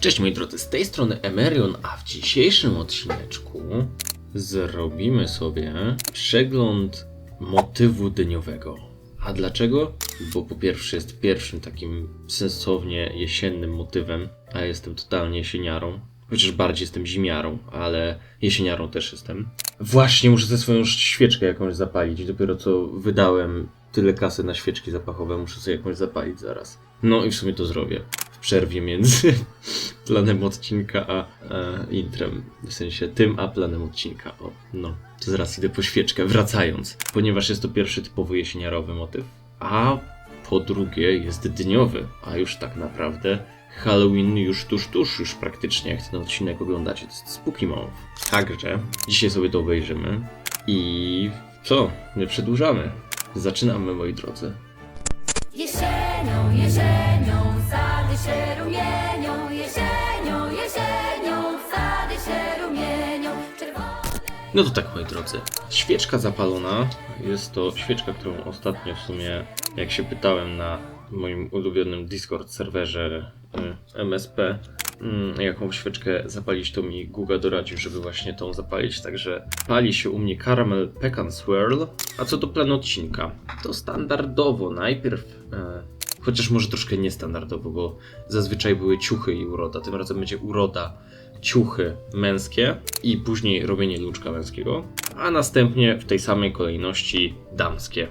Cześć moi drodzy, z tej strony Emerion, a w dzisiejszym odcineczku zrobimy sobie przegląd motywu dyniowego. A dlaczego? Bo po pierwsze jest pierwszym takim sensownie jesiennym motywem, a jestem totalnie jesieniarą. Chociaż bardziej jestem zimiarą, ale jesieniarą też jestem. Właśnie muszę sobie swoją świeczkę jakąś zapalić. Dopiero co wydałem tyle kasy na świeczki zapachowe, muszę sobie jakąś zapalić zaraz. No i w sumie to zrobię. Przerwie między planem odcinka a, a intrem. W sensie tym a planem odcinka. O, no. To zaraz idę po świeczkę, wracając. Ponieważ jest to pierwszy typowo jesieniarowy motyw. A po drugie jest dniowy, a już tak naprawdę Halloween już tuż, tuż, już praktycznie, jak ten odcinek oglądacie, to jest Spooky Month. Także dzisiaj sobie to obejrzymy i co, nie przedłużamy. Zaczynamy, moi drodzy. Jesienią, jesienią, sady się rumienią, jesienią, jesienią, sady się rumienią, czerwone. No to tak, moi drodzy. Świeczka zapalona jest to świeczka, którą ostatnio w sumie, jak się pytałem na moim ulubionym Discord serwerze y, MSP, mm, jaką świeczkę zapalić, to mi Guga doradził, żeby właśnie tą zapalić. Także pali się u mnie Caramel Pecan Swirl. A co do planu odcinka, to standardowo najpierw. Chociaż może troszkę niestandardowo, bo zazwyczaj były ciuchy i uroda. Tym razem będzie uroda, ciuchy męskie i później robienie luczka męskiego, a następnie w tej samej kolejności damskie.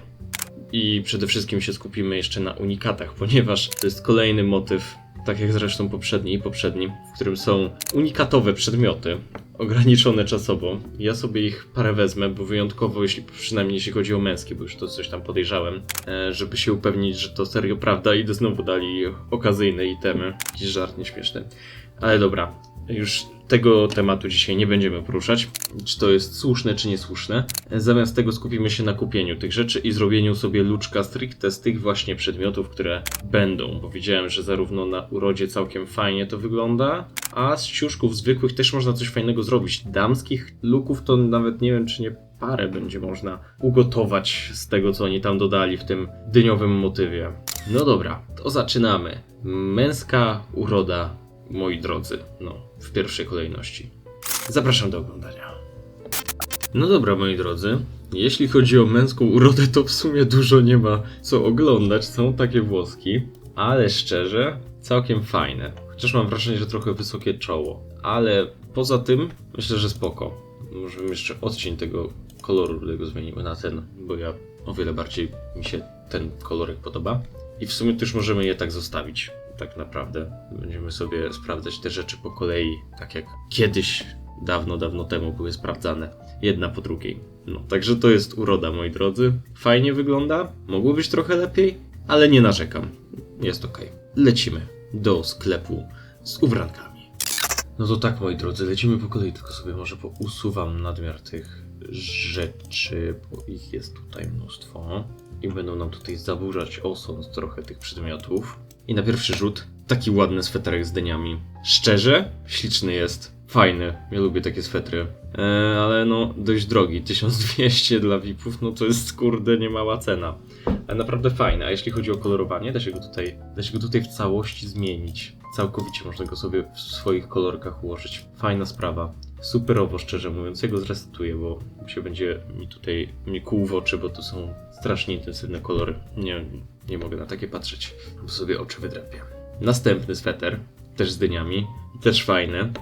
I przede wszystkim się skupimy jeszcze na unikatach, ponieważ to jest kolejny motyw, tak jak zresztą poprzedni i poprzedni, w którym są unikatowe przedmioty, ograniczone czasowo. Ja sobie ich parę wezmę, bo wyjątkowo, jeśli przynajmniej jeśli chodzi o męskie, bo już to coś tam podejrzałem, e, żeby się upewnić, że to serio prawda i znowu dali okazyjne itemy. Jakiś żart nieśmieszny. Ale dobra, już tego tematu dzisiaj nie będziemy poruszać, czy to jest słuszne, czy niesłuszne. Zamiast tego skupimy się na kupieniu tych rzeczy i zrobieniu sobie luczka stricte z tych właśnie przedmiotów, które będą, bo widziałem, że zarówno na urodzie całkiem fajnie to wygląda, a z ciuszków zwykłych też można coś fajnego zrobić. Damskich luków to nawet nie wiem, czy nie parę będzie można ugotować z tego, co oni tam dodali w tym dyniowym motywie. No dobra, to zaczynamy. Męska uroda moi drodzy, no, w pierwszej kolejności. Zapraszam do oglądania. No dobra, moi drodzy, jeśli chodzi o męską urodę, to w sumie dużo nie ma co oglądać, są takie włoski, ale szczerze, całkiem fajne. Chociaż mam wrażenie, że trochę wysokie czoło, ale poza tym myślę, że spoko. Może bym jeszcze odcień tego koloru tego zmienił na ten, bo ja o wiele bardziej mi się ten kolorek podoba. I w sumie też możemy je tak zostawić tak naprawdę. Będziemy sobie sprawdzać te rzeczy po kolei, tak jak kiedyś, dawno, dawno temu były sprawdzane, jedna po drugiej. No, także to jest uroda, moi drodzy. Fajnie wygląda, mogło być trochę lepiej, ale nie narzekam. Jest ok. Lecimy do sklepu z ubrankami. No to tak, moi drodzy, lecimy po kolei, tylko sobie może pousuwam nadmiar tych rzeczy, bo ich jest tutaj mnóstwo. I będą nam tutaj zaburzać osąd trochę tych przedmiotów. I na pierwszy rzut taki ładny sweterek z dyniami. Szczerze, śliczny jest. Fajny. Ja lubię takie swetry. Eee, ale no, dość drogi. 1200 dla VIP-ów, no to jest kurde niemała cena. Ale naprawdę fajny. A jeśli chodzi o kolorowanie, da się go tutaj, da się go tutaj w całości zmienić. Całkowicie można go sobie w swoich kolorkach ułożyć. Fajna sprawa. Superowo, szczerze mówiąc. Ja go zresetuję, bo się będzie mi tutaj mnie kłuł w oczy, bo to są strasznie intensywne kolory. Nie, nie mogę na takie patrzeć, bo sobie oczy wydrępię. Następny sweter, też z dyniami, też fajny.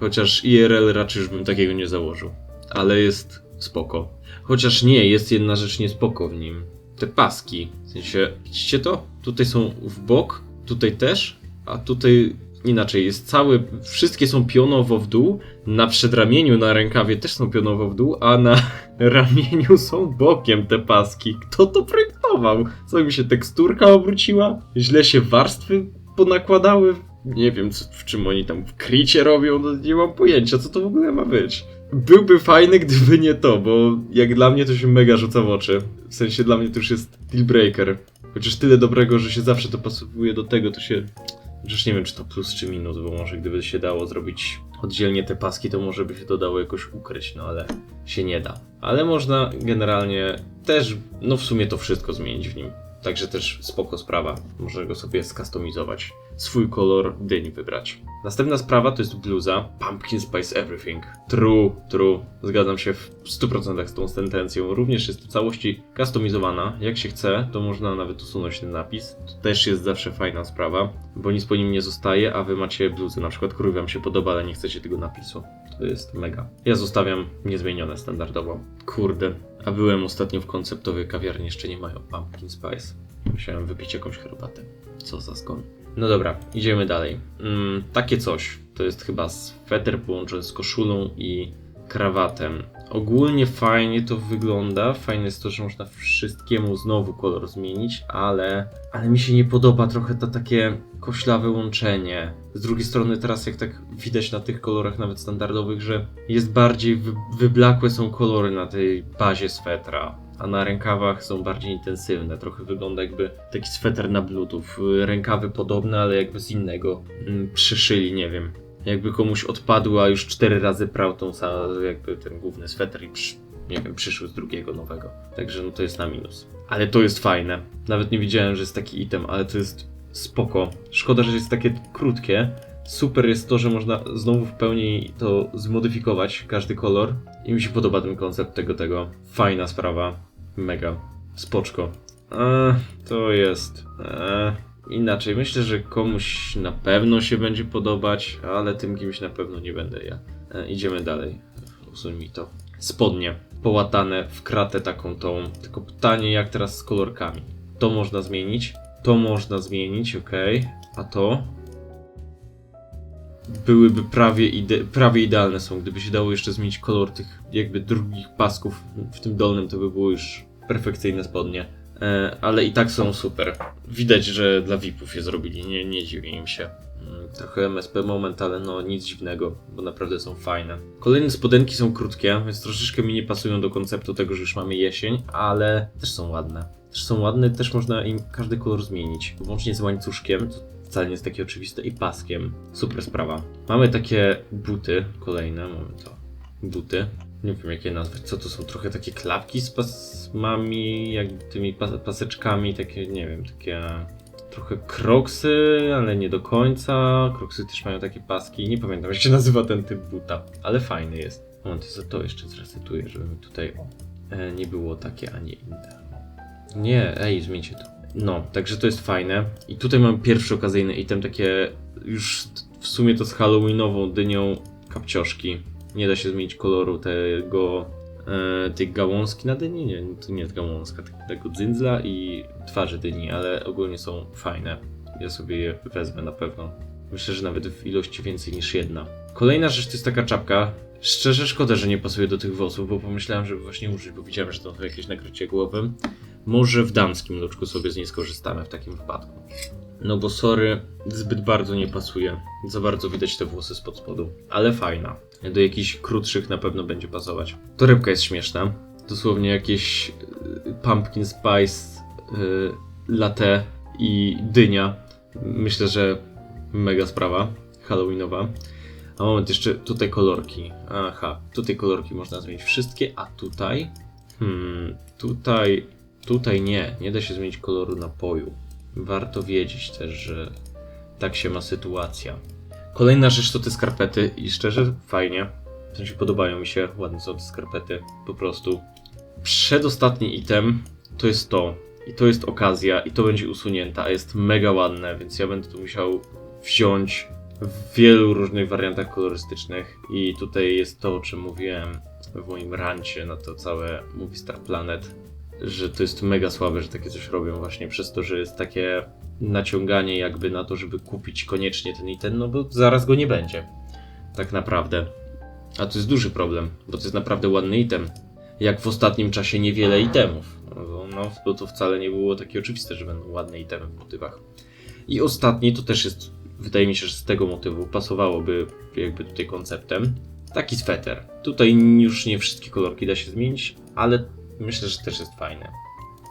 Chociaż IRL raczej już bym takiego nie założył. Ale jest spoko. Chociaż nie, jest jedna rzecz niespoko w nim. Te paski. W sensie, widzicie to? Tutaj są w bok, tutaj też, a tutaj inaczej. Jest cały, wszystkie są pionowo w dół. Na przedramieniu, na rękawie też są pionowo w dół, a na ramieniu są bokiem te paski. Kto to projektował? Co mi się teksturka obróciła? Źle się warstwy ponakładały? Nie wiem, co, w czym oni tam w robią, no nie mam pojęcia, co to w ogóle ma być. Byłby fajny, gdyby nie to, bo jak dla mnie to się mega rzuca w oczy. W sensie dla mnie to już jest deal breaker. Chociaż tyle dobrego, że się zawsze dopasowuje do tego, to się... Chociaż nie wiem, czy to plus czy minus, bo może gdyby się dało zrobić oddzielnie te paski, to może by się to dało jakoś ukryć, no ale się nie da. Ale można generalnie też, no w sumie to wszystko zmienić w nim. Także też spoko sprawa. Można go sobie skustomizować. Swój kolor dyni wybrać. Następna sprawa to jest bluza Pumpkin Spice Everything. True, true. Zgadzam się w 100% z tą sentencją. Również jest w całości kustomizowana. Jak się chce, to można nawet usunąć ten napis. To też jest zawsze fajna sprawa, bo nic po nim nie zostaje, a wy macie bluzę, na przykład, który wam się podoba, ale nie chcecie tego napisu. To jest mega. Ja zostawiam niezmienione standardowo. Kurde, a byłem ostatnio w konceptowej kawiarni, jeszcze nie mają Pumpkin Spice. Musiałem wypić jakąś herbatę. Co za skon. No dobra, idziemy dalej. Mm, takie coś. To jest chyba sweter połączony z koszulą i krawatem. Ogólnie fajnie to wygląda. Fajne jest to, że można wszystkiemu znowu kolor zmienić, ale, ale mi się nie podoba trochę to takie koślawe łączenie. Z drugiej strony teraz jak tak widać na tych kolorach nawet standardowych, że jest bardziej wy, wyblakłe są kolory na tej bazie swetra. A na rękawach są bardziej intensywne. Trochę wygląda jakby taki sweter na bluetooth. Rękawy podobne, ale jakby z innego mm, przyszyli, nie wiem. Jakby komuś odpadła już cztery razy prał tą samą, jakby ten główny sweter i przy, nie wiem, przyszły z drugiego nowego. Także no to jest na minus. Ale to jest fajne. Nawet nie widziałem, że jest taki item, ale to jest spoko. Szkoda, że jest takie krótkie. Super jest to, że można znowu w pełni to zmodyfikować, każdy kolor. I mi się podoba ten koncept tego, tego. Fajna sprawa. Mega. Spoczko. A, to jest... E, inaczej. Myślę, że komuś na pewno się będzie podobać, ale tym kimś na pewno nie będę ja. E, idziemy dalej. Usuń mi to. Spodnie. Połatane w kratę taką tą. Tylko pytanie, jak teraz z kolorkami. To można zmienić. To można zmienić, ok. A to? Byłyby prawie, ide- prawie idealne są. Gdyby się dało jeszcze zmienić kolor tych jakby drugich pasków w tym dolnym, to by było już perfekcyjne spodnie. E, ale i tak są super. Widać, że dla VIP-ów je zrobili, nie, nie dziwię im się. Mm, Trochę MSP moment, ale no nic dziwnego, bo naprawdę są fajne. Kolejne spodenki są krótkie, więc troszeczkę mi nie pasują do konceptu tego, że już mamy jesień, ale też są ładne. Też są ładne, też można im każdy kolor zmienić. Łącznie z łańcuszkiem, wcale nie jest takie oczywiste, i paskiem. Super sprawa. Mamy takie buty, kolejne, mamy to. Buty. Nie wiem jak je nazwać. Co to są? Trochę takie klapki z pasmami, jakby tymi pas paseczkami, takie, nie wiem, takie trochę kroksy, ale nie do końca. Kroksy też mają takie paski. Nie pamiętam jak się nazywa ten typ buta, ale fajny jest. Moment, za to jeszcze zresetuję, żeby mi tutaj e, nie było takie, a nie inne. Nie, ej, zmieńcie to. No, także to jest fajne. I tutaj mam pierwszy okazyjny item, takie już w sumie to z Halloweenową dynią kapcioszki. Nie da się zmienić koloru tego, e, tej gałązki na dyni. Nie, to nie jest gałązka, tego dzyndzla i twarzy dyni, ale ogólnie są fajne. Ja sobie je wezmę na pewno. Myślę, że nawet w ilości więcej niż jedna. Kolejna rzecz to jest taka czapka. Szczerze szkoda, że nie pasuje do tych włosów, bo pomyślałem, żeby właśnie użyć, bo widziałem, że to jakieś nakrycie głowym. Może w damskim loczku sobie z niej skorzystamy w takim wypadku. No bo sorry, zbyt bardzo nie pasuje. Za bardzo widać te włosy spod spodu. Ale fajna. Do jakichś krótszych na pewno będzie pasować. Torebka jest śmieszna. Dosłownie jakieś y, pumpkin spice, y, latte i dynia. Myślę, że mega sprawa. Halloweenowa. A moment, jeszcze tutaj kolorki. Aha, tutaj kolorki można zmienić wszystkie, a tutaj... Hmm, tutaj... Tutaj nie, nie da się zmienić koloru napoju. Warto wiedzieć też, że tak się ma sytuacja. Kolejna rzecz to te skarpety i szczerze fajnie. W sensie podobają mi się, ładne są te skarpety, po prostu. Przedostatni item to jest to. I to jest okazja i to będzie usunięta, a jest mega ładne, więc ja będę to musiał wziąć w wielu różnych wariantach kolorystycznych i tutaj jest to, o czym mówiłem w moim rancie na to całe Movie Star Planet, że to jest mega słabe, że takie coś robią właśnie przez to, że jest takie naciąganie jakby na to, żeby kupić koniecznie ten i ten, no bo zaraz go nie będzie. Tak naprawdę. A to jest duży problem, bo to jest naprawdę ładny item. Jak w ostatnim czasie niewiele itemów. No, bo to wcale nie było takie oczywiste, że będą ładne itemy w motywach. I ostatni to też jest, wydaje mi się, że z tego motywu pasowałoby jakby tutaj konceptem. Taki sweter. Tutaj już nie wszystkie kolorki da się zmienić, ale myślę, że też jest fajny.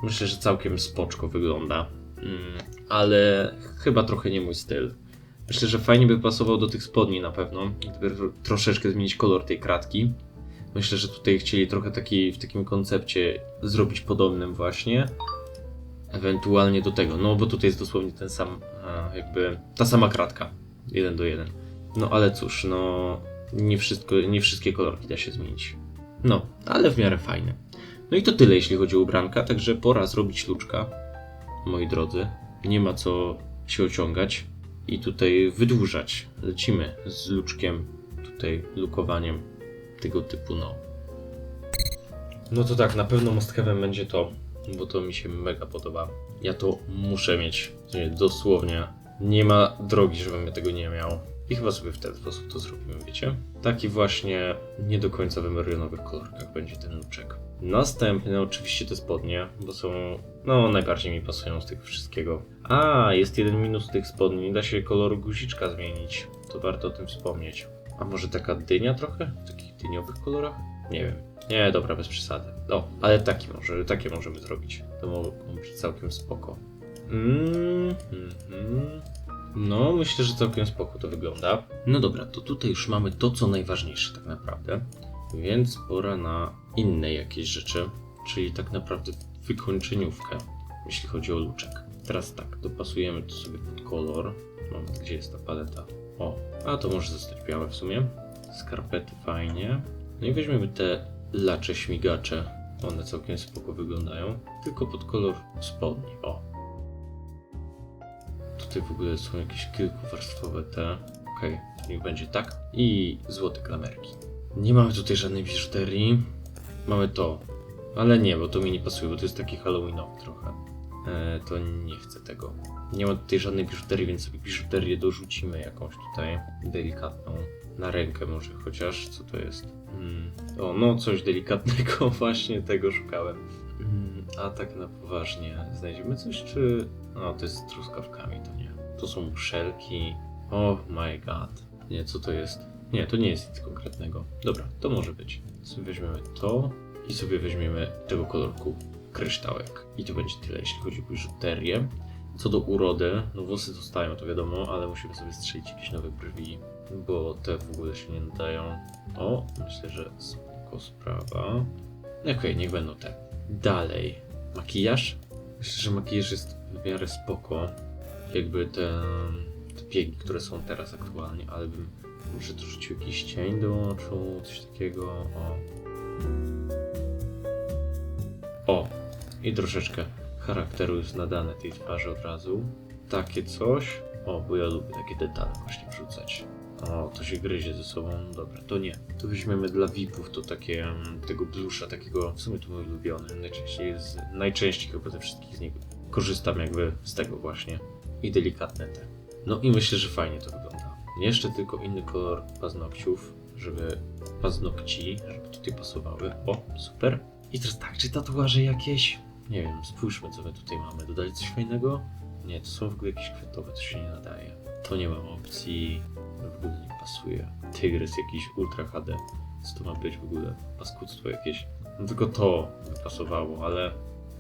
Myślę, że całkiem spoczko wygląda. Mm, ale chyba trochę nie mój styl. Myślę, że fajnie by pasował do tych spodni na pewno, gdyby tro- troszeczkę zmienić kolor tej kratki. Myślę, że tutaj chcieli trochę taki, w takim koncepcie zrobić podobnym właśnie. ewentualnie do tego, no bo tutaj jest dosłownie ten sam, a, jakby ta sama kratka, jeden do jeden. No ale cóż, no nie wszystko, nie wszystkie kolorki da się zmienić. No, ale w miarę fajne. No i to tyle, jeśli chodzi o ubranka, także pora zrobić luczka, moi drodzy. Nie ma co się ociągać i tutaj wydłużać. Lecimy z luczkiem, tutaj lukowaniem tego typu, no. No to tak, na pewno have będzie to, bo to mi się mega podoba. Ja to muszę mieć, nie, dosłownie. Nie ma drogi, żebym ja tego nie miał. I chyba sobie w ten sposób to zrobimy, wiecie? Taki właśnie nie do końca w emerionowych kolorkach będzie ten luczek. Następne oczywiście te spodnie, bo są, no najbardziej mi pasują z tego wszystkiego. A, jest jeden minus tych spodni, da się koloru guziczka zmienić. To warto o tym wspomnieć. A może taka dynia trochę? W takich dyniowych kolorach? Nie wiem. Nie, dobra, bez przesady. O, ale taki może, takie możemy zrobić. To mogą być całkiem spoko. Mm, mhm. No, myślę, że całkiem spoko to wygląda. No dobra, to tutaj już mamy to, co najważniejsze tak naprawdę. Więc pora na inne jakieś rzeczy, czyli tak naprawdę wykończeniówkę, jeśli chodzi o luczek. Teraz tak, dopasujemy to sobie pod kolor. Moment, gdzie jest ta paleta? O, a to może zostać białe w sumie. Skarpety fajnie. No i weźmiemy te lacze śmigacze. One całkiem spoko wyglądają. Tylko pod kolor spodni. O. Tutaj w ogóle są jakieś kilkuwarstwowe te. Okej, niech będzie tak. I złote klamerki. Nie mamy tutaj żadnej biżuterii. Mamy to. Ale nie, bo to mi nie pasuje, bo to jest taki halloweenowy trochę. E, to nie chcę tego. Nie ma tutaj żadnej biżuterii, więc sobie biżuterię dorzucimy jakąś tutaj delikatną. Na rękę może chociaż, co to jest? Mm. O, no coś delikatnego, właśnie tego szukałem. Mm, a tak na poważnie, znajdziemy coś, czy... No, to jest z truskawkami, to. To są muszelki. Oh my god. Nie, co to jest? Nie, to nie jest nic konkretnego. Dobra, to może być. Sobie weźmiemy to i sobie weźmiemy tego kolorku kryształek. I to będzie tyle, jeśli chodzi o biżuterię. Co do urody, no włosy zostają, to wiadomo, ale musimy sobie strzelić jakieś nowe brwi, bo te w ogóle się nie nadają. O, myślę, że spoko sprawa. Okej, niech będą te. Dalej, makijaż. Myślę, że makijaż jest w miarę spoko. Jakby te, te biegi, które są teraz aktualnie, ale bym może dorzucił jakiś cień do oczu, coś takiego. O. O, i troszeczkę charakteru jest nadane tej twarzy od razu. Takie coś. O, bo ja lubię takie detale właśnie wrzucać. O, to się gryzie ze sobą. Dobra, to nie. To weźmiemy dla VIP-ów to takie, mm, tego blusza, takiego, w sumie to mój ulubiony. Najczęściej, z, najczęściej chyba ze wszystkich z niego korzystam jakby z tego właśnie. I delikatne te. No i myślę, że fajnie to wygląda. Jeszcze tylko inny kolor paznokciów, żeby paznokci, żeby tutaj pasowały. O, super. I teraz tak, czy tatuaże jakieś? Nie wiem, spójrzmy co my tutaj mamy. Dodali coś fajnego? Nie, to są w ogóle jakieś kwiatowe, to się nie nadaje. To nie mam opcji, w ogóle nie pasuje. Tygrys jakiś Ultra HD. Co to ma być w ogóle? Paskudztwo jakieś. No tylko to by pasowało, ale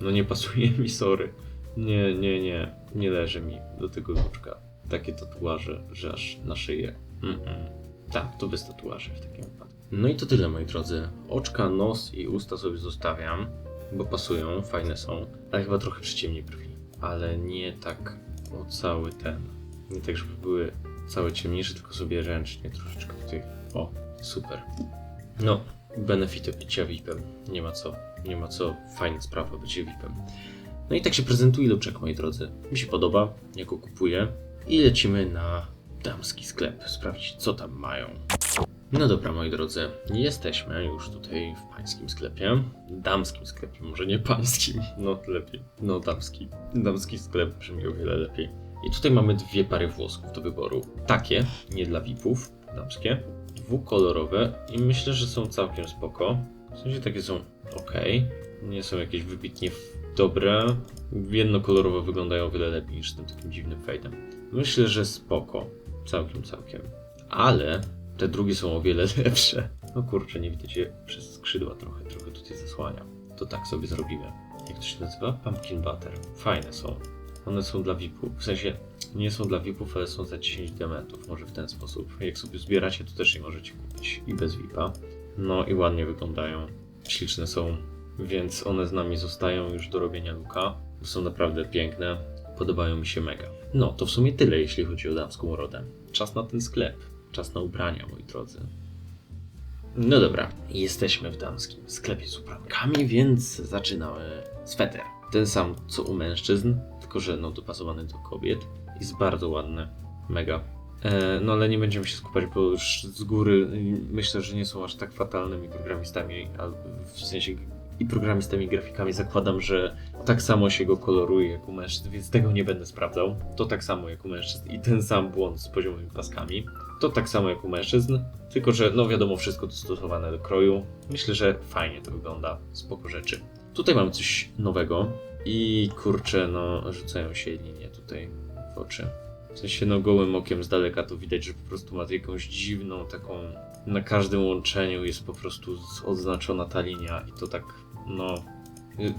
no nie pasuje mi, sorry. Nie, nie, nie, nie leży mi do tego luczka. Takie tatuaże, że aż na szyję. Mm-mm. Tak, to bez tatuaży w takim wypadku. No i to tyle, moi drodzy. Oczka, nos i usta sobie zostawiam, bo pasują, fajne są, ale chyba trochę przyciemni brwi. Ale nie tak o cały ten. Nie tak, żeby były całe ciemniejsze, tylko sobie ręcznie troszeczkę tutaj. O, super. No, benefity bycia VIP-em. Nie ma co, nie ma co. Fajna sprawa bycie VIP-em. No i tak się prezentuje luczek, moi drodzy. Mi się podoba, go kupuję. I lecimy na damski sklep, sprawdzić co tam mają. No dobra, moi drodzy, jesteśmy już tutaj w pańskim sklepie. Damskim sklepie, może nie pańskim, no lepiej. No damski. Damski sklep brzmi o wiele lepiej. I tutaj mamy dwie pary włosków do wyboru. Takie, nie dla VIP-ów, damskie. Dwukolorowe i myślę, że są całkiem spoko. W sensie takie są ok. Nie są jakieś wybitnie dobre. Jednokolorowo wyglądają o wiele lepiej niż z tym takim dziwnym fejdem. Myślę, że spoko. Całkiem, całkiem. Ale te drugie są o wiele lepsze. No kurczę, nie widać je przez skrzydła trochę, trochę tutaj zasłania. To tak sobie zrobimy. Jak to się nazywa? Pumpkin Butter. Fajne są. One są dla VIP-ów. W sensie nie są dla VIP-ów, ale są za 10 diamentów. Może w ten sposób. Jak sobie zbieracie, to też je możecie kupić i bez VIP-a. No i ładnie wyglądają. Śliczne są, więc one z nami zostają już do robienia luka. Są naprawdę piękne, podobają mi się mega. No, to w sumie tyle, jeśli chodzi o damską urodę. Czas na ten sklep, czas na ubrania, moi drodzy. No dobra, jesteśmy w damskim sklepie z ubrankami, więc zaczynamy sweter. Ten sam co u mężczyzn, tylko że no dopasowany do kobiet. Jest bardzo ładny, mega. E, no ale nie będziemy się skupiać, bo już z góry myślę, że nie są aż tak fatalnymi programistami, w sensie i programistami, i grafikami. Zakładam, że tak samo się go koloruje jak u mężczyzn, więc tego nie będę sprawdzał. To tak samo jak u mężczyzn i ten sam błąd z poziomymi paskami. To tak samo jak u mężczyzn, tylko że no wiadomo, wszystko dostosowane do kroju. Myślę, że fajnie to wygląda, spoko rzeczy. Tutaj mamy coś nowego i kurczę, no rzucają się linie tutaj w oczy. W sensie no gołym okiem z daleka to widać, że po prostu ma jakąś dziwną taką... Na każdym łączeniu jest po prostu odznaczona ta linia i to tak, no... y,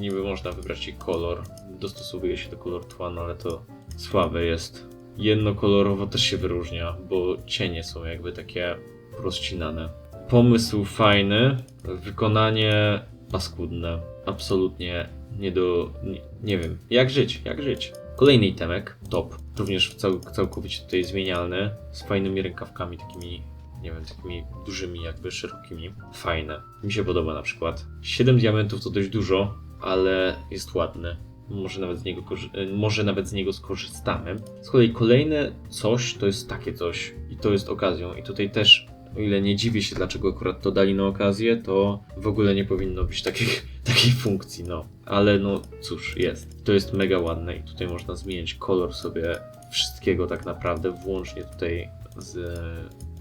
Niby można wybrać jej kolor, dostosowuje się do koloru tła, no ale to słabe jest. Jednokolorowo też się wyróżnia, bo cienie są jakby takie rozcinane. Pomysł fajny, wykonanie paskudne. Absolutnie nie do. Nie, nie wiem, jak żyć, jak żyć. Kolejny itemek, top, również cał, całkowicie tutaj zmienialny, z fajnymi rękawkami, takimi, nie wiem, takimi dużymi, jakby szerokimi. Fajne. Mi się podoba na przykład. 7 diamentów to dość dużo, ale jest ładny. Może nawet, z niego, e, może nawet z niego skorzystamy. Z kolei kolejne coś to jest takie coś i to jest okazją. I tutaj też, o ile nie dziwię się, dlaczego akurat to dali na okazję, to w ogóle nie powinno być takich, takiej funkcji, no. Ale no cóż, jest. To jest mega ładne i tutaj można zmieniać kolor sobie wszystkiego tak naprawdę, włącznie tutaj z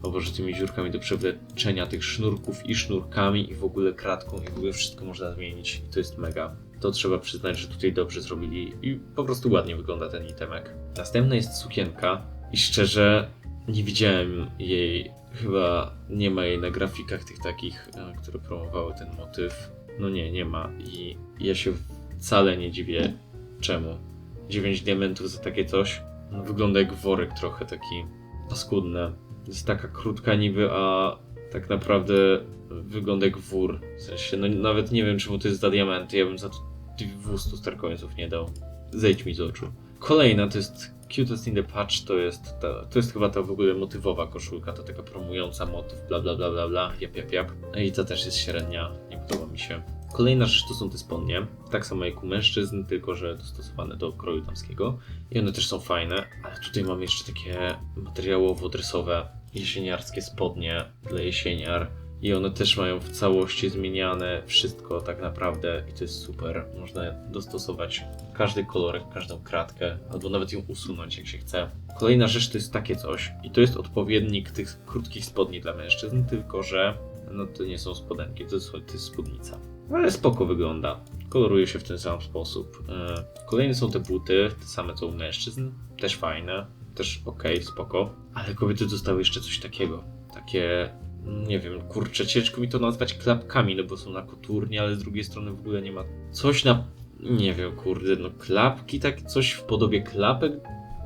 owożytymi dziurkami do przewleczenia tych sznurków i sznurkami i w ogóle kratką i w ogóle wszystko można zmienić i to jest mega. To trzeba przyznać, że tutaj dobrze zrobili i po prostu ładnie wygląda ten itemek. Następna jest sukienka i szczerze nie widziałem jej, chyba nie ma jej na grafikach tych takich, e, które promowały ten motyw. No nie, nie ma i ja się wcale nie dziwię czemu. 9 diamentów za takie coś. No, wygląda jak worek trochę taki paskudny. Jest taka krótka niby, a tak naprawdę wygląda jak wór. W sensie, no nawet nie wiem czemu to jest za diamenty, ja bym za to 200 starcoinsów nie dał. Zejdź mi z oczu. Kolejna to jest Cutest in the Patch, to jest, ta, to jest chyba ta w ogóle motywowa koszulka, to taka promująca motyw, bla bla bla bla bla, jap jap jap. I ta też jest średnia, nie podoba mi się. Kolejna rzecz to są te spodnie, tak samo jak u mężczyzn, tylko że dostosowane do kroju damskiego. I one też są fajne, ale tutaj mamy jeszcze takie materiałowo-dresowe, jesieniarskie spodnie dla jesieniar. I one też mają w całości zmieniane wszystko tak naprawdę i to jest super. Można dostosować każdy kolorek, każdą kratkę, albo nawet ją usunąć jak się chce. Kolejna rzecz to jest takie coś i to jest odpowiednik tych krótkich spodni dla mężczyzn, tylko że no to nie są spodenki, to jest, to jest spódnica. Ale spoko wygląda. Koloruje się w ten sam sposób. E, Kolejne są te buty, te same co u mężczyzn, też fajne, też okej, spoko. Ale kobiety dostały jeszcze coś takiego. Takie nie wiem, kurczę, ciężko mi to nazwać klapkami, no bo są na koturnie, ale z drugiej strony w ogóle nie ma coś na, nie wiem, kurde, no klapki, tak coś w podobie klapek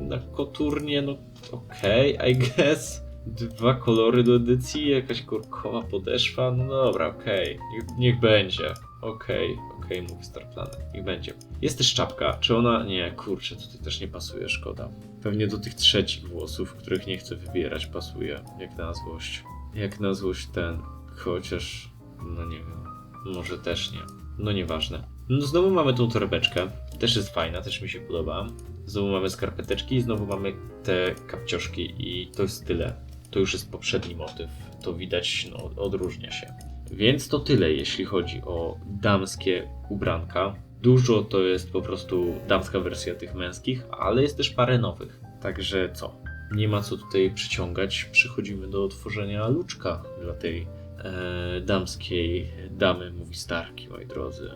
na koturnie, no okej, I guess. Dwa kolory do edycji, jakaś korkowa podeszwa, no dobra, okej, niech, niech będzie. Okej, okej, mówi Star Planet, niech będzie. Jest też czapka, czy ona, nie, kurczę, tutaj też nie pasuje, szkoda. Pewnie do tych trzecich włosów, których nie chcę wybierać, pasuje, jak na złość jak na złość ten, chociaż, no nie wiem, może też nie, no nieważne. No znowu mamy tą torebeczkę, też jest fajna, też mi się podoba. Znowu mamy skarpeteczki i znowu mamy te kapcioszki i to jest tyle. To już jest poprzedni motyw, to widać, no odróżnia się. Więc to tyle, jeśli chodzi o damskie ubranka. Dużo to jest po prostu damska wersja tych męskich, ale jest też parę nowych. Także co? nie ma co tutaj przyciągać. Przechodzimy do otworzenia luczka dla tej e, damskiej damy, mówi Starki, moi drodzy.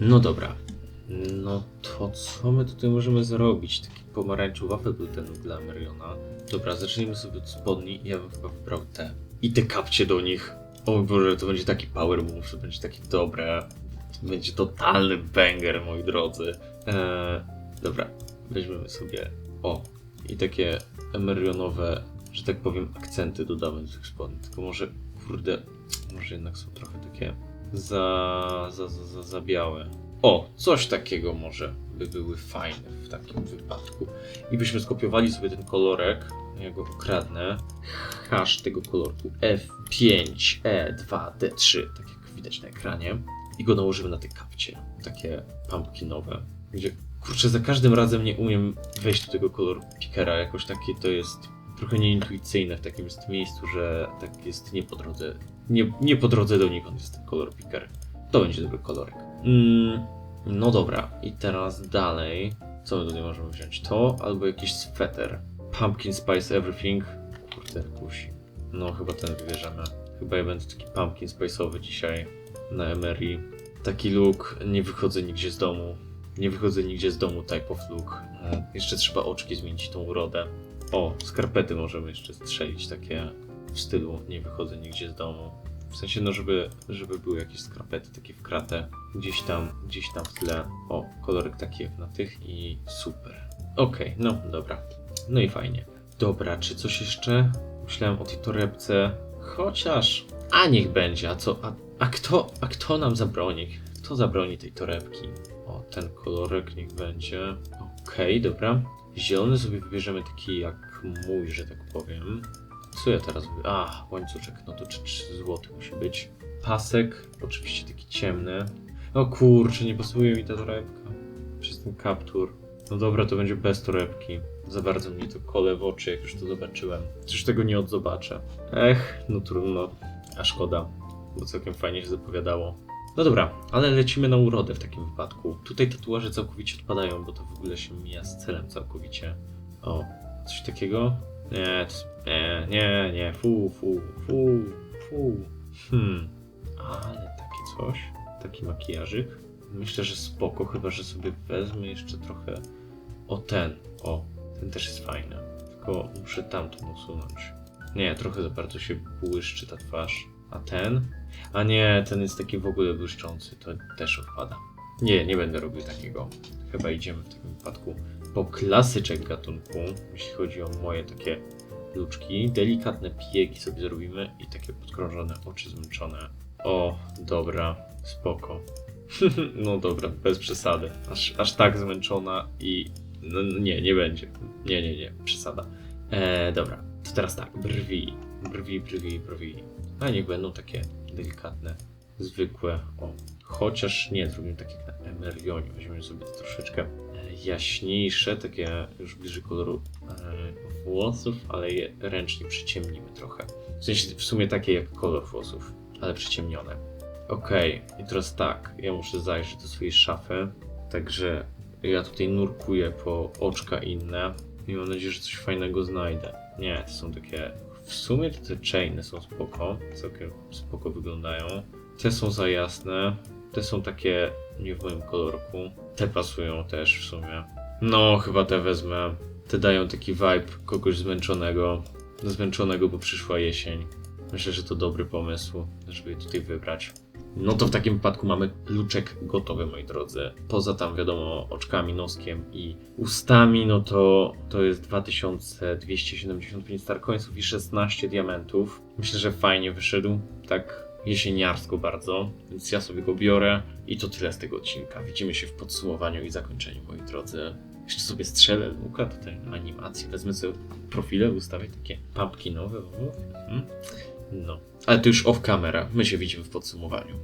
No dobra. No to co my tutaj możemy zrobić? Taki pomarańczowy wafel był ten dla Mariona. Dobra, zacznijmy sobie od spodni. Ja bym chyba wybrał te. I te kapcie do nich. O Boże, to będzie taki power move, to będzie takie dobre. Będzie totalny banger, moi drodzy. E, dobra, weźmiemy sobie... O, i takie emerionowe, że tak powiem, akcenty dodamy do tych spodni. Tylko może, kurde, może jednak są trochę takie za, za, za, za, za białe. O, coś takiego może by były fajne w takim wypadku. I byśmy skopiowali sobie ten kolorek, ja go ukradnę. Hash tego kolorku F5E2D3, tak jak widać na ekranie. I go nałożymy na te kapcie, takie pumpkinowe, gdzie kurczę, za każdym razem nie umiem wejść do tego koloru pikera, jakoś takie to jest trochę nieintuicyjne w takim jest miejscu, że tak jest nie po drodze, nie, nie po drodze donikąd jest ten kolor piker. To będzie dobry kolorek. Mm, no dobra, i teraz dalej. Co my tutaj możemy wziąć? To albo jakiś sweter. Pumpkin Spice Everything. Kurde, kusi. No chyba ten wybierzemy. Chyba ja będę taki pumpkin spice'owy dzisiaj na Emery. Taki look, nie wychodzę nigdzie z domu. Nie wychodzę nigdzie z domu type of look. E, jeszcze trzeba oczki zmienić, tą urodę. O, skarpety możemy jeszcze strzelić, takie w stylu nie wychodzę nigdzie z domu. W sensie, no żeby, żeby były jakieś skarpety takie wkrate gdzieś tam, gdzieś tam w tle. O, kolorek taki jak na tych i super. Okej, no dobra. No i fajnie. Dobra, czy coś jeszcze? Myślałem o tej torebce. Chociaż. A niech będzie, a co? A, a kto, a kto nam zabroni? Kto zabroni tej torebki? O, ten kolorek niech będzie. Okej, dobra. Zielony sobie wybierzemy taki jak mój, że tak powiem. Co ja teraz wy... A, łańcuszek, no to 3 zł musi być. Pasek, oczywiście taki ciemny. O kurczę, nie pasuje mi ta torebka. Przez ten kaptur. No dobra, to będzie bez torebki. Za bardzo mnie to kole w oczy, jak już to zobaczyłem. Przecież tego nie odzobaczę. Ech, no trudno. A szkoda, bo całkiem fajnie się zapowiadało. No dobra, ale lecimy na urodę w takim wypadku. Tutaj tatuaże całkowicie odpadają, bo to w ogóle się mija z celem całkowicie. O, coś takiego? Nie, nie, nie, nie, fu, fu, fu, fu. Hmm, ale takie coś, taki makijażyk. Myślę, że spoko, chyba że sobie wezmę jeszcze trochę. O ten, o, ten też jest fajny. Tylko muszę tamtą usunąć. Nie, trochę za bardzo się błyszczy ta twarz. A ten? A nie, ten jest taki w ogóle błyszczący, to też odpada. Nie, nie będę robił takiego. Chyba idziemy w takim wypadku po klasyczek gatunku, jeśli chodzi o moje takie luczki. Delikatne piegi sobie zrobimy i takie podkrążone oczy zmęczone. O, dobra, spoko. no dobra, bez przesady. Aż, aż tak zmęczona i. No, no nie, nie będzie. Nie, nie, nie, przesada. E, dobra, to teraz tak, brwi. Brwi, brwi, brwi. A niech będą takie delikatne, zwykłe. O, chociaż nie, zrobimy tak jak na Emerionie. Weźmiemy sobie troszeczkę e, jaśniejsze, takie już bliżej koloru e, włosów, ale je ręcznie przyciemnimy trochę. W sensie w sumie takie jak kolor włosów, ale przyciemnione. Okej, i teraz tak, ja muszę zajrzeć do swojej szafy, także ja tutaj nurkuję po oczka inne i mam nadzieję, że coś fajnego znajdę. Nie, to są takie, w sumie te chainy są spoko, całkiem spoko wyglądają. Te są za jasne, te są takie nie w moim kolorku, te pasują też w sumie. No, chyba te wezmę. Te dają taki vibe kogoś zmęczonego, zmęczonego, bo przyszła jesień. Myślę, że to dobry pomysł, żeby je tutaj wybrać. No to w takim wypadku mamy kluczek gotowy, moi drodzy. Poza tam, wiadomo, oczkami, noskiem i ustami, no to to jest 2275 starcoinsów i 16 diamentów. Myślę, że fajnie wyszedł, tak jesieniarsko bardzo, więc ja sobie go biorę i to tyle z tego odcinka. Widzimy się w podsumowaniu i zakończeniu, moi drodzy. Jeszcze sobie strzelę luka tutaj na animacji, wezmę sobie profile, ustawię takie pumpkinowe. Mhm. No, ale to już off camera. My się widzimy w podsumowaniu.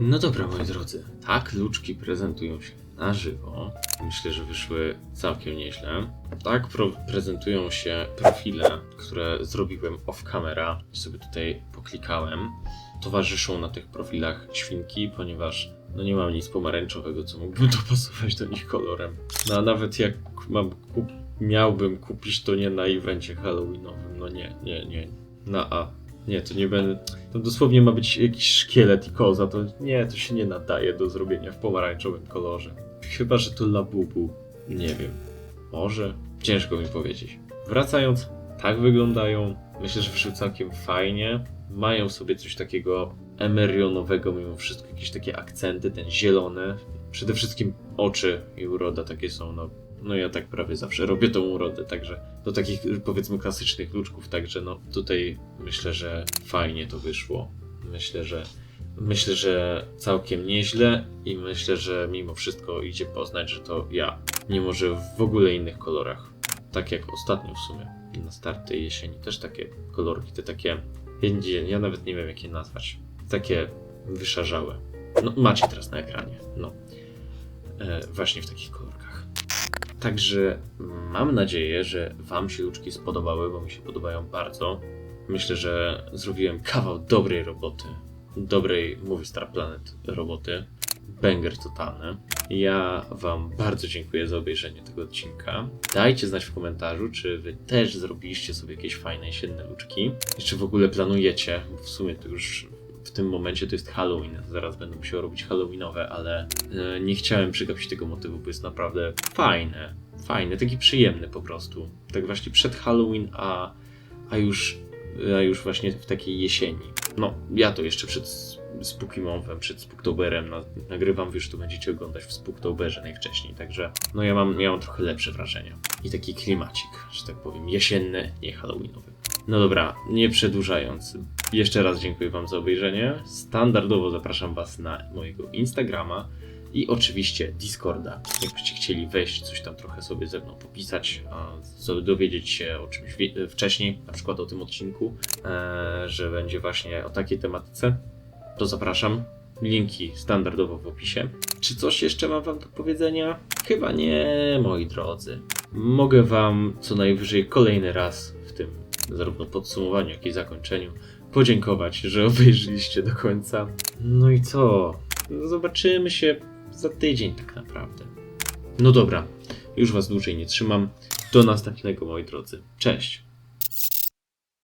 No dobra, moi drodzy. Tak, luczki prezentują się na żywo. Myślę, że wyszły całkiem nieźle. Tak prezentują się profile, które zrobiłem off camera. Sobie tutaj poklikałem. Towarzyszą na tych profilach świnki, ponieważ no nie mam nic pomarańczowego, co mógłbym dopasować do nich kolorem. No a nawet jak mam kup- miałbym kupić to nie na evencie halloweenowym, no nie, nie, nie. Na A. Nie, to nie będę. To dosłownie ma być jakiś szkielet i koza. To nie, to się nie nadaje do zrobienia w pomarańczowym kolorze. Chyba, że to labubu. Nie wiem. Może? Ciężko mi powiedzieć. Wracając, tak wyglądają. Myślę, że wyszły całkiem fajnie. Mają sobie coś takiego emerionowego, mimo wszystko jakieś takie akcenty, ten zielony. Przede wszystkim oczy i uroda takie są, no. No ja tak prawie zawsze robię tą urodę, także do takich powiedzmy klasycznych luczków, także no tutaj myślę, że fajnie to wyszło. Myślę, że Myślę, że całkiem nieźle i myślę, że mimo wszystko idzie poznać, że to ja. Nie może w ogóle innych kolorach. Tak jak ostatnio w sumie. Na start tej jesieni też takie kolorki, te takie. Ja nawet nie wiem jak je nazwać. Takie wyszarzałe. No macie teraz na ekranie. No. E, właśnie w takich kolorkach. Także mam nadzieję, że Wam się luczki spodobały, bo mi się podobają bardzo. Myślę, że zrobiłem kawał dobrej roboty. Dobrej Movie Star Planet roboty. Banger totalny. Ja Wam bardzo dziękuję za obejrzenie tego odcinka. Dajcie znać w komentarzu, czy Wy też zrobiliście sobie jakieś fajne jesienne luczki. I czy w ogóle planujecie, bo w sumie to już w tym momencie to jest Halloween. Zaraz będę musiał robić Halloweenowe, ale e, nie chciałem przegapić tego motywu, bo jest naprawdę fajne. Fajny, taki przyjemny po prostu. Tak właśnie przed Halloween, a, a już a już właśnie w takiej jesieni. No, ja to jeszcze przed Spooky Monthem, przed Spooktoberem na, nagrywam, już to będziecie oglądać w Spooktoberze najwcześniej, także no ja mam, ja mam trochę lepsze wrażenia. I taki klimacik, że tak powiem, jesienny, nie halloweenowy. No dobra, nie przedłużając, jeszcze raz dziękuję wam za obejrzenie. Standardowo zapraszam was na mojego Instagrama i oczywiście Discorda. Jakbyście chcieli wejść, coś tam trochę sobie ze mną popisać, dowiedzieć się o czymś wcześniej, na przykład o tym odcinku, e, że będzie właśnie o takiej tematyce, to zapraszam. Linki standardowo w opisie. Czy coś jeszcze mam wam do powiedzenia? Chyba nie, moi drodzy. Mogę wam co najwyżej kolejny raz w tym zarówno podsumowaniu, jak i zakończeniu podziękować, że obejrzyliście do końca. No i co? Zobaczymy się za tydzień tak naprawdę. No dobra, już was dłużej nie trzymam. Do następnego, moi drodzy. Cześć!